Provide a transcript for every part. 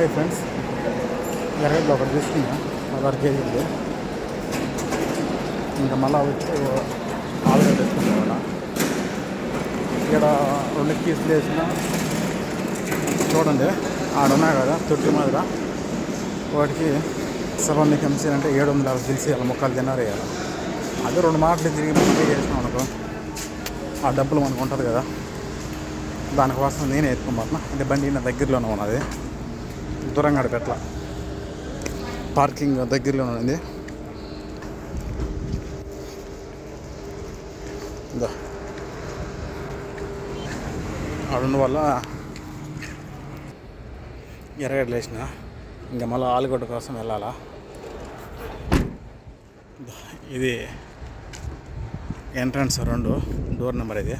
Hi friends. ఎర్రగడ్డలు ఒకటి తీసుకున్నా. పదహారు కేజీలు ఇంకా మళ్ళీ వచ్చి ఆలుగడ్డ తెచ్చుకున్నాం ఇక్కడ రెండు కీసులు వేసిన చూడండి. ఆడున్నా కదా తొట్టి మాదిర. వాటికి సెవెన్ ఎంసీ అంటే ఏడు వందల యాభై తెలిసి అలా ముక్కలు తిన్నారు కదా అదే రెండు మాటలు తిరిగి పే చేసినాం అనుకో ఆ డబ్బులు మనకు ఉంటుంది కదా. దానికోసం నేనే ఎత్తుకోబోతున్నా అంటే బండి నా దగ్గరలోనే ఉన్నది. దూరంగా పెట్టల పార్కింగ్ దగ్గరలో ఉంది. ఇదో. వల్ల ఎర్రగడ్డలు లేచిన ఇంకా మళ్ళీ ఆలుగడ్డ కోసం వెళ్ళాలా? ఇది ఎంట్రన్స్ రెండు డోర్ నెంబర్ ఇది.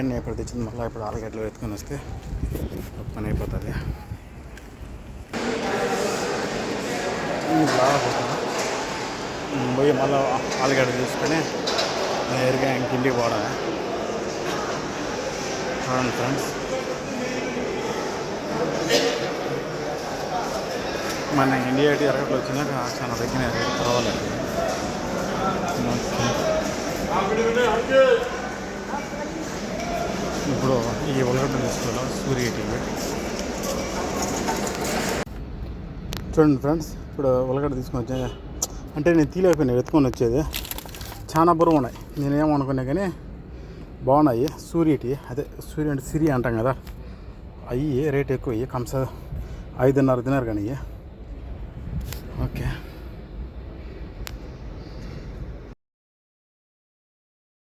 ఎండ ఇప్పుడు తెచ్చింది? మళ్ళీ ఇప్పుడు ఆలుగడ్డలు ఎత్తుకొని వస్తే పని అయిపోతుంది. బాగా పోతుంది పోయి మళ్ళీ ఆలుగడ్డ తీసుకొని నేరుగా ఇంక ఇంటికి పోవడం చూడండి ఫ్రెండ్స్. మన ఇండియా ఎరగట్లు వచ్చినాక చాలా తగ్గిన పర్వాలేదు. ఇప్పుడు ఈ ఉల్లగడ్డ తీసుకోవాలి సూర్య టీవీ చూడండి ఫ్రెండ్స్ ఇప్పుడు ఉలగడ్డ తీసుకొని వచ్చా. అంటే నేను తీలేకపోయినా ఎత్తుకొని వచ్చేది. చాలా బరువు ఉన్నాయి. నేనేమనుకున్నా కానీ బాగున్నాయి. సూర్యటి అదే సూర్య అంటే సిరి అంటాం కదా. అవి రేట్ ఎక్కువ? అయ్యి కంస ఐదున్నర తిన్నారు కానీ ఓకే.